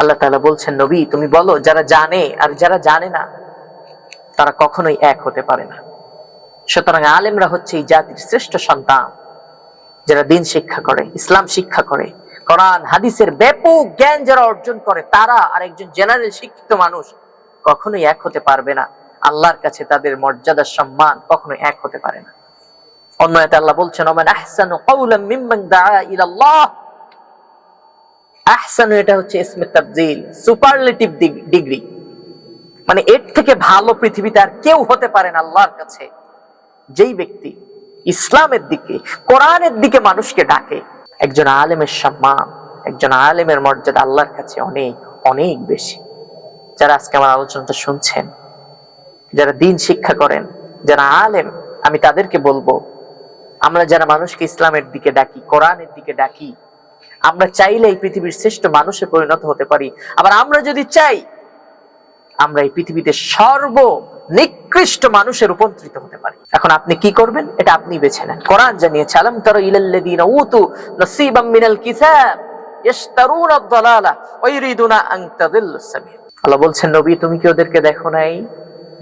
আল্লাহ তাআলা বলছেন, নবী, তুমি বলো, যারা জানে আর যারা জানে না, তারা কখনোই এক হতে পারে না। সুতরাং আলেমরা হচ্ছে এই জাতির শ্রেষ্ঠ সন্তান, যারা দিন শিক্ষা করে, ইসলাম শিক্ষা করে, কোরআন, হাদিসের ব্যাপক জ্ঞান যারা অর্জন করে, তারা আর একজন জেনারেল শিক্ষিত মানুষ কখনোই এক হতে পারবে না। আল্লাহর কাছে তাদের মর্যাদা সম্মান কখনোই এক হতে পারে না। অন্য আয়াতে আল্লাহ বলছেন আহসানু কাওলাম মিম্মান দাআ আহসানু এটা হচ্ছে ইসমে সুপারলেটিভ ডিগ্রি। মানে এর থেকে ভালো পৃথিবীতে আর কেউ হতে আল্লাহর কাছে। যেই ব্যক্তি ইসলামের দিকে, কোরআনের দিকে মানুষকে ডাকে, একজন আলেমের সম্মান, একজন আলেমের মর্যাদা আল্লাহর কাছে অনেক অনেক বেশি। যারা আজকে আমার আলোচনাটা শুনছেন, যারা দিন শিক্ষা করেন, যারা আলেম, আমি তাদেরকে বলব আমরা যারা মানুষকে ইসলামের দিকে ডাকি, কোরআনের দিকে ডাকি, আমরা চাইলে এই পৃথিবীর শ্রেষ্ঠ মানুষে পরিণত হতে পারি। আবার আমরা যদি চাই, আমরা এই পৃথিবীতে সর্ব নিকৃষ্ট মানুষে রূপান্তরিত হতে পারি। এখন আপনি কি করবেন? এটা আপনি বেছে নেন। কোরআন জানিয়েছে, আলম তর ইলাল্লাযীনা উতু নসীবাম মিনাল কিতাব ইশতারুনা আদ-দালালা, ওয়া ইরিদুনা আন তাদিল্লুস সাবিল। আল্লাহ বলছেন, নবী, তুমি কি ওদেরকে দেখো নাই?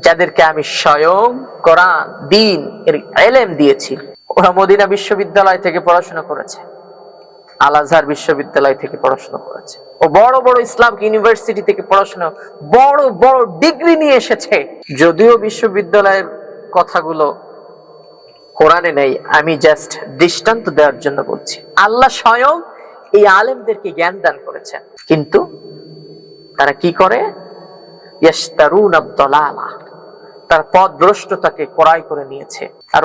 যাদেরকে আমি স্বয়ং কোরআন, দিন, এর এলেম দিয়েছি, ওরা মদিনা বিশ্ববিদ্যালয় থেকে পড়াশোনা করেছে আল আজহার বিশ্ববিদ্যালয় থেকে পড়াশোনা করেছে। ও বড় বড় ইসলামিক ইউনিভার্সিটি থেকে পড়াশোনা, বড় বড় ডিগ্রি নিয়ে এসেছে। যদিও বিশ্ববিদ্যালয়ের কথাগুলো কোরআনে নেই, আমি জাস্ট দৃষ্টান্ত দেওয়ার জন্য বলছি। আল্লাহ স্বয়ং এই আলেমদেরকে জ্ঞান দান করেছেন। কিন্তু তারা কি করে? আদ-দালালা। তার পথ ভ্রষ্টতাকে ক্রয় করে নিয়েছে। আর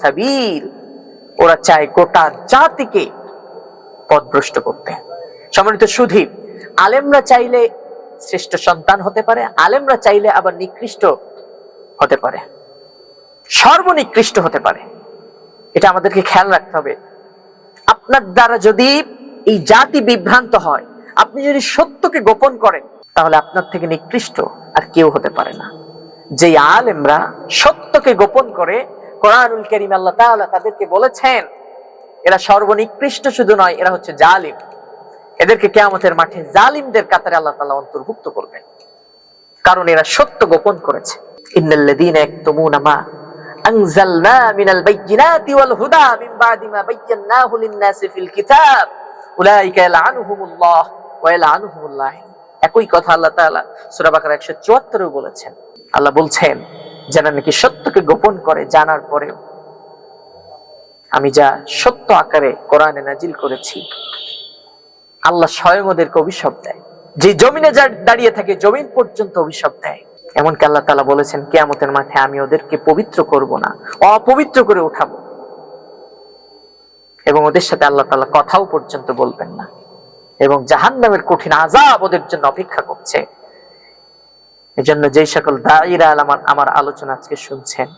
সাবিল, ওরা চায় গোটা জাতিকে পথভ্রষ্ট করতে। সম্মানিত সুধী, আলেমরা চাইলে শ্রেষ্ঠ সন্তান হতে পারে, আলেমরা চাইলে আবার নিকৃষ্ট হতে পারে। সর্বনিকৃষ্ট হতে পারে। এটা আমাদেরকে খেয়াল রাখতে হবে। আপনার দ্বারা যদি এই জাতি বিভ্রান্ত হয়, আপনি যদি সত্যকে গোপন করেন, তাহলে আপনার থেকে নিকৃষ্ট আর কেউ হতে পারে না। যে আলেমরা সত্যকে গোপন করে কোরআনুল করিম আল্লাহ তাআলা তাদেরকে বলেছেন, এরা সর্বনিকৃষ্ট শুধু নয়, এরা হচ্ছে জালিম। এদেরকে কেয়ামতের মাঠে জালিমদের কাতারে আল্লাহ তাআলা অন্তর্ভুক্ত করবেন। কারণ এরা সত্য গোপন করেছে। ইন্নাল্লাযীনা ইয়াকতুমুনা মা আনজালনা মিনাল বাইয়িনাতি ওয়াল হুদা মিন ফিল কিতাব। উলাইকা ওয়া একই কথা আল্লাহ তাআলা সূরা বাকারা 174 এও বলেছেন। আল্লাহ বলছেন, যারা নাকি সত্যকে গোপন করে জানার পরেও আমি যা সত্য আকারে কোরআনে নাজিল করেছি, আল্লাহ স্বয়ং ওদেরকে অভিশাপ দেয়। যে জমিনে যা দাঁড়িয়ে থাকে, জমিন পর্যন্ত অভিশাপ দেয়। এমনকি আল্লাহ তালা বলেছেন, কেয়ামতের মাঠে আমি ওদেরকে পবিত্র করব না, অপবিত্র করে উঠাবো। এবং ওদের সাথে আল্লাহ তালা কথাও পর্যন্ত বলবেন না। এবং জাহান নামের কঠিন আজাব ওদের জন্য অপেক্ষা করছে। এজন্য যেই সকল আমার আমার আলোচনা আজকে শুনছেন,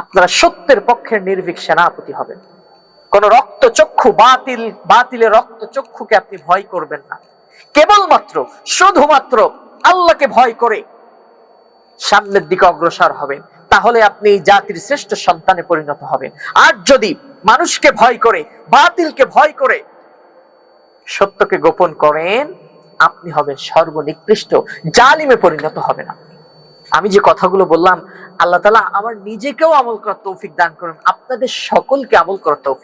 আপনারা সত্যের পক্ষের নির্ভীক সেনাপতি হবেন। কোন রক্ত চক্ষু বাতিল, বাতিলের রক্ত চক্ষুকে আপনি ভয় করবেন না। কেবলমাত্র, শুধুমাত্র আল্লাহকে ভয় করে সামনের দিকে অগ্রসর হবেন। তাহলে আপনি এই জাতির শ্রেষ্ঠ সন্তানে পরিণত হবেন। আর যদি মানুষকে ভয় করে, বাতিলকে ভয় করে সত্যকে গোপন করেন, আপনি হবেন সর্বনিকৃষ্ট। জালিমে পরিণত হবেন আপনি। আমি যে কথাগুলো বললাম, আল্লাহ তালা আমার নিজেকেও আমল করার তৌফিক দান করেন। আপনাদের সকলকে আমল করার তৌফিক